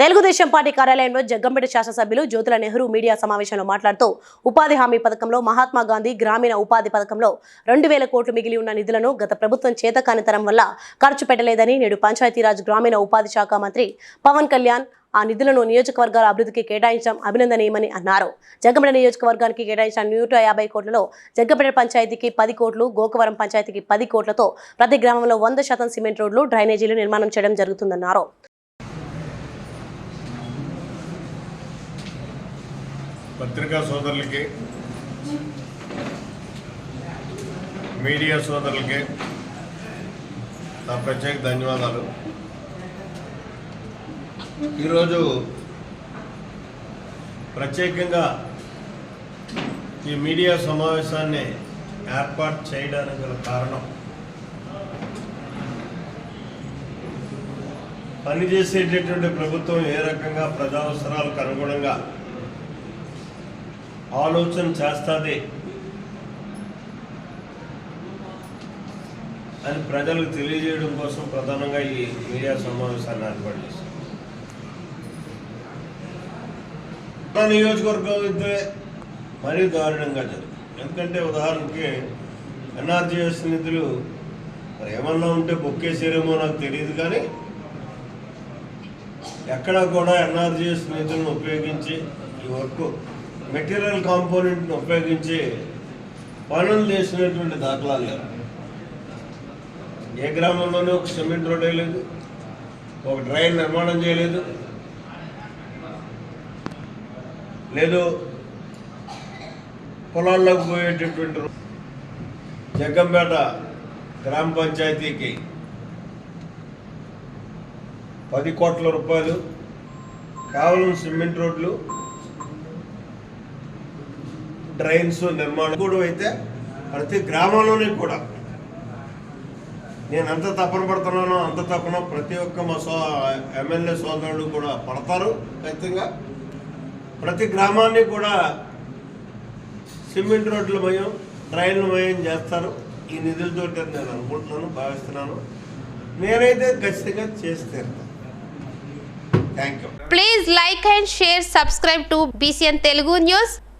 Telugu Desam party కార్యాలయంలో జగ్గంపేట శాసనసభ్యులు Jyothula Nehru media సమావేశంలో మాట్లాడుతూ ఉపాధి హామీ పథకంలో మహాత్మా గాంధీ గ్రామీణ ఉపాధి పథకంలో రెండు వేల కోట్లు మిగిలి ఉన్న నిధులను గత ప్రభుత్వం చేతకానితనం వల్ల ఖర్చు పెట్టలేదని నేడు పంచాయతీరాజ్ గ్రామీణ ఉపాధి శాఖ మంత్రి పవన్ కళ్యాణ్ ఆ నిధులను నియోజకవర్గాల అభివృద్ధికి కేటాయించడం అభినందనీయమని అన్నారు. జగ్గంపేట నియోజకవర్గానికి కేటాయించిన నూట యాభై కోట్లలో జగ్గంపేట పంచాయతీకి పది కోట్లు గోకవరం పంచాయతీకి పది కోట్లతో ప్రతి గ్రామంలో వంద శాతం సిమెంట్ రోడ్లు డ్రైనేజీలు నిర్మాణం చేయడం జరుగుతుందన్నారు. పత్రికా సోదరులకి మీడియా సోదరులకి నా ప్రత్యేక ధన్యవాదాలు. ఈరోజు ప్రత్యేకంగా ఈ మీడియా సమావేశాన్ని ఏర్పాటు చేయడానికి గల కారణం పనిచేసేటటువంటి ప్రభుత్వం ఏ రకంగా ప్రజా అవసరాలకు అనుగుణంగా ఆలోచన చేస్తుంది అని ప్రజలకు తెలియజేయడం కోసం ప్రధానంగా ఈ మీడియా సమావేశాన్ని ఏర్పాటు చేశారు. నియోజకవర్గం అయితే మరీ దారుణంగా జరుగుతుంది. ఎందుకంటే ఉదాహరణకి ఎన్ఆర్జీఎస్ నిధులు మరి ఏమన్నా ఉంటే బొక్కేసారేమో నాకు తెలియదు కానీ ఎక్కడా కూడా ఎన్ఆర్జీఎస్ నిధులను ఉపయోగించి ఈ వర్క్ మెటీరియల్ కాంపోనెంట్ని ఉపయోగించి పనులు చేసినటువంటి దాఖలాలు లేవు ఏ గ్రామంలోనూ ఒక సిమెంట్ రోడ్ వేయలేదు ఒక డ్రైన్ నిర్మాణం చేయలేదు లేదు పొలాల్లోకి పోయేటటువంటి జగ్గంపేట గ్రామ పంచాయతీకి పది కోట్ల రూపాయలు కేవలం సిమెంట్ రోడ్లు డ్రైన్స్ నిర్మాణం కూడా అయితే ప్రతి గ్రామంలోనే కూడా. నేను ఎంత తపన పడుతున్నానో అంత తపన ప్రతి ఒక్క మా సో ఎమ్మెల్యే సోదరుడు కూడా పడతారు ఖచ్చితంగా. ప్రతి గ్రామాన్ని కూడా సిమెంట్ రోడ్ల మయం డ్రైన్ల మయం చేస్తారు. ఈ నిధులతో నేను అనుకుంటున్నాను భావిస్తున్నాను. నేనైతే ఖచ్చితంగా చేసి తీరుతాను thank you. Please like and share subscribe to BCN Telugu news